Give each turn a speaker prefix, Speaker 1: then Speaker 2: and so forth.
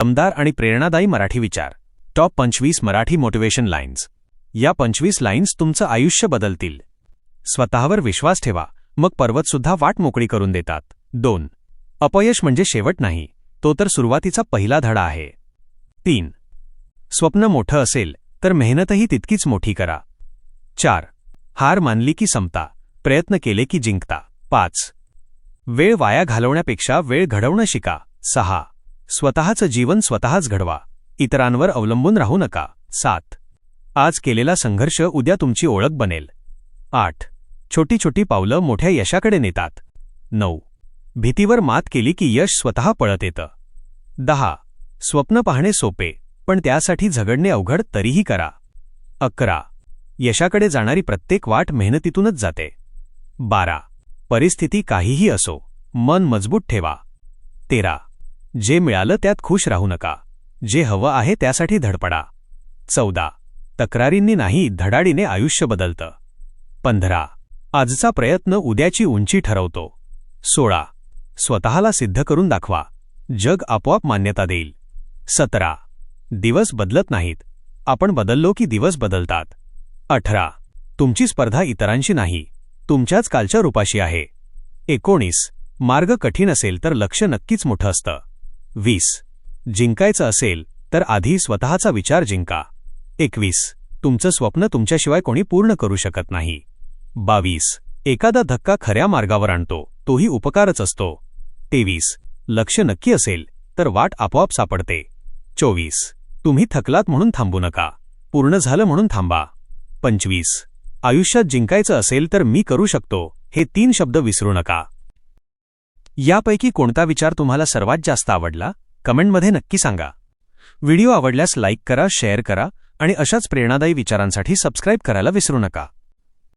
Speaker 1: दमदार आणि प्रेरणादायी मराठी विचार. टॉप पंचवीस मराठी मोटिवेशन लाईन्स. या पंचवीस लाईन्स तुमचं आयुष्य बदलतील. स्वतःवर विश्वास ठेवा. मग पर्वतसुद्धा वाट मोकळी करून देतात. दोन. अपयश म्हणजे शेवट नाही. तो तर सुरुवातीचा पहिला धडा आहे. तीन. स्वप्न मोठं असेल तर मेहनतही तितकीच मोठी करा. चार. हार मानली की समता प्रयत्न केले की जिंकता. पाच. वेळ वाया घालवण्यापेक्षा वेळ घडवणं शिका. सहा. स्वतःचं जीवन स्वतःच घडवा. इतरांवर अवलंबून राहू नका. सात. आज केलेला संघर्ष उद्या तुमची ओळख बनेल. आठ. छोटी छोटी पावलं मोठ्या यशाकडे नेतात. नऊ. भीतीवर मात केली की यश स्वतः पळत येतं. दहा. स्वप्न पाहणे सोपे पण त्यासाठी झगडणे अवघड तरीही करा. अकरा. यशाकडे जाणारी प्रत्येक वाट मेहनतीतूनच जाते. बारा. परिस्थिती काहीही असो मन मजबूत ठेवा. तेरा. जे मिळालं त्यात खुश राहू नका. जे हवं आहे त्यासाठी धडपडा. चौदा. तक्रारींनी नाही धडाडीने आयुष्य बदलतं. पंधरा. आजचा प्रयत्न उद्याची उंची ठरवतो. सोळा. स्वतःला सिद्ध करून दाखवा. जग आपोआप मान्यता देईल. सतरा. दिवस बदलत नाहीत. आपण बदललो की दिवस बदलतात. अठरा. तुमची स्पर्धा इतरांशी नाही. तुमच्याच कालच्या रूपाशी आहे. एकोणीस. मार्ग कठीण असेल तर लक्ष नक्कीच मोठं असतं. वीस. जिंकायचं असेल तर आधी स्वतःचा विचार जिंका. एकवीस. तुमचं स्वप्न तुमच्याशिवाय कोणी पूर्ण करू शकत नाही. बावीस. एखादा धक्का खऱ्या मार्गावर आणतो तोही उपकारच असतो. तेवीस. लक्ष नक्की असेल तर वाट आपोआप सापडते. चोवीस. तुम्ही थकलात म्हणून थांबू नका. पूर्ण झालं म्हणून थांबा. पंचवीस. आयुष्यात जिंकायचं असेल तर मी करू शकतो हे तीन शब्द विसरू नका. यापैकी कोणता विचार तुम्हाला सर्वात जास्त आवडला कमेंटमध्ये नक्की सांगा. व्हिडिओ आवडल्यास लाईक करा शेअर करा आणि अशाच प्रेरणादायी विचारांसाठी सबस्क्राईब करायला विसरू नका.